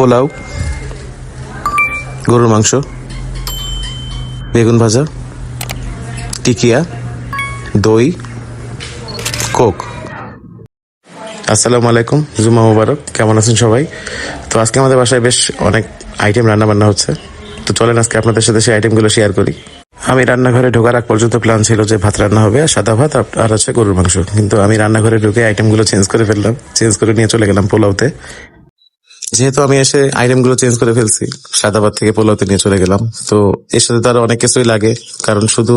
পোলাও, গরুর মাংস, বেগুন ভাজা, টিকিয়া, দই, কোক। আসসালামু আলাইকুম জুমা মুবারক, কেমন আছেন সবাই? তো আজকে আমাদের বাসায় বেশ অনেক আইটেম রান্না বান্না হচ্ছে। তো চলেন আজকে আপনাদের সাথে সেই আইটেমগুলো শেয়ার করি। আমি রান্নাঘরে ঢোকার আগ পর্যন্ত প্ল্যান ছিল যে ভাত রান্না হবে, আর সাদা ভাত আর- হচ্ছে গরুর মাংস। কিন্তু আমি রান্নাঘরে ঢুকে আইটেমগুলো চেঞ্জ করে ফেললাম। চেঞ্জ করে নিয়ে চলে গেলাম পোলাওতে। যেহেতু আমি এসে আইটেমগুলো চেঞ্জ করে ফেলছি, সাদাবাদ থেকে পোলাওতে নিয়ে চলে গেলাম, তো এর সাথে তার অনেক কিছুই লাগে, কারণ শুধু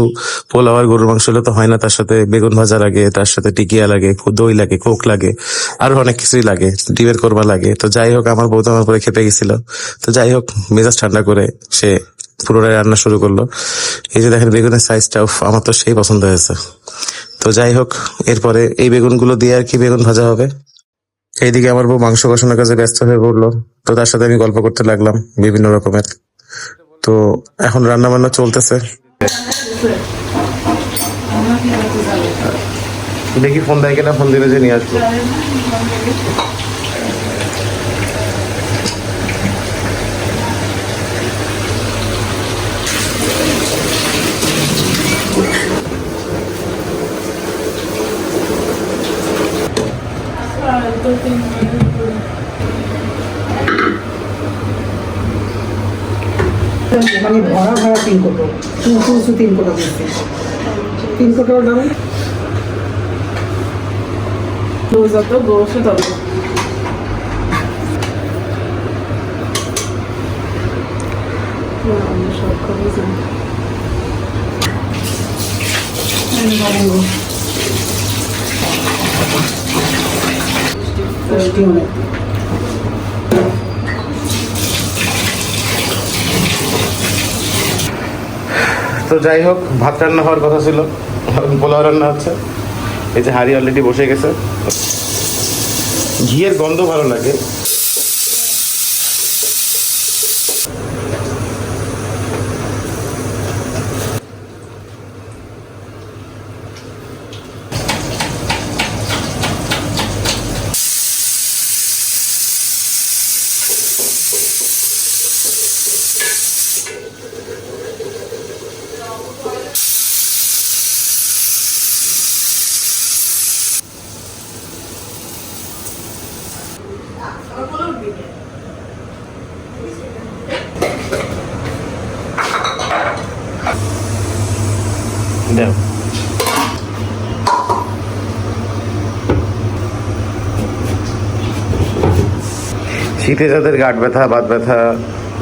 পোলাও আর গরুর মাংস হলে তো হয় না, তার সাথে বেগুন ভাজা লাগে, তার সাথে টিকিয়া লাগে, দই লাগে, কোক লাগে, আরও অনেক কিছুই লাগে, ডিমের কোরমা লাগে, তো যাই হোক, আমার বউ তো আমার পরে খেপে গেছিল, তো যাই হোক, মেজাজ ঠান্ডা করে সে পুরোটাই রান্না শুরু করল। এই যে দেখেন, বেগুনের সাইজটা আমার তো সেই পছন্দ হয়েছে। তো যাই হোক, এরপরে এই বেগুনগুলো দিয়ে আর কি বেগুন ভাজা হবে। এইদিকে আমার বউ মাংস কষানোর কাজে ব্যস্ত হয়ে পড়ল। তো তার সাথে আমি গল্প করতে লাগলাম বিভিন্ন রকমের। তো এখন রান্না বান্না চলতেছে। দেখি ফোন দেয় কিনা ফোন দিলে যে নিয়ে আসব। মানে ভরা ভরা তিন কোটো। উঁচু উঁচু তিন কোটো দিচ্ছে তিন কোটোর দাম? যত গোস তত সব তো যাই হোক, ভাত রান্না হওয়ার কথা ছিল। পোলাও রান্না হচ্ছে। এই যে হাড়ি অলরেডি বসে গেছে। ঘিয়ের গন্ধ ভালো লাগে। দাও শীতে যাদের গাঁট ব্যথা বাত ব্যথা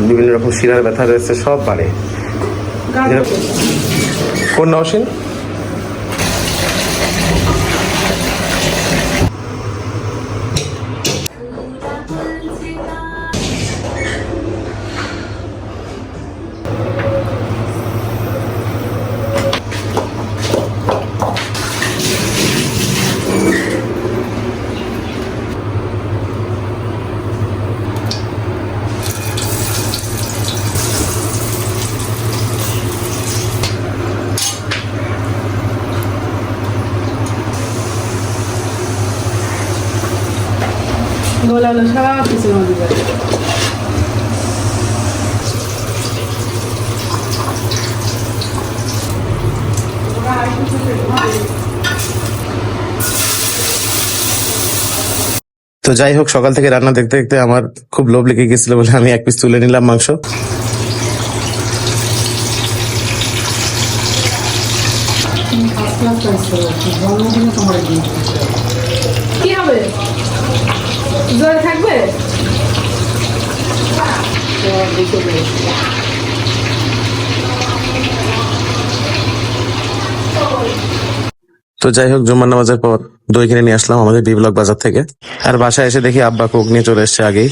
বিভিন্ন রকম শিরার ব্যথা রয়েছে সব বাড়ে। কোন নওশিন? গোলালো সব কিছু মধ্যে যাবে তো যাই হোক সকাল থেকে রান্না দেখতে দেখতে আমার খুব লোভ লেগে গেছিল বলে আমি এক পিস তুলে নিলাম মাংস। কি হবে? থাকবে? তো যাই হোক, জুম্মার নামাজের পর দই কিনে নিয়ে আসলাম আমাদের বি ব্লক বাজার থেকে। আর বাসায় এসে দেখি আব্বা কোক নিয়ে চলে এসছে আগেই।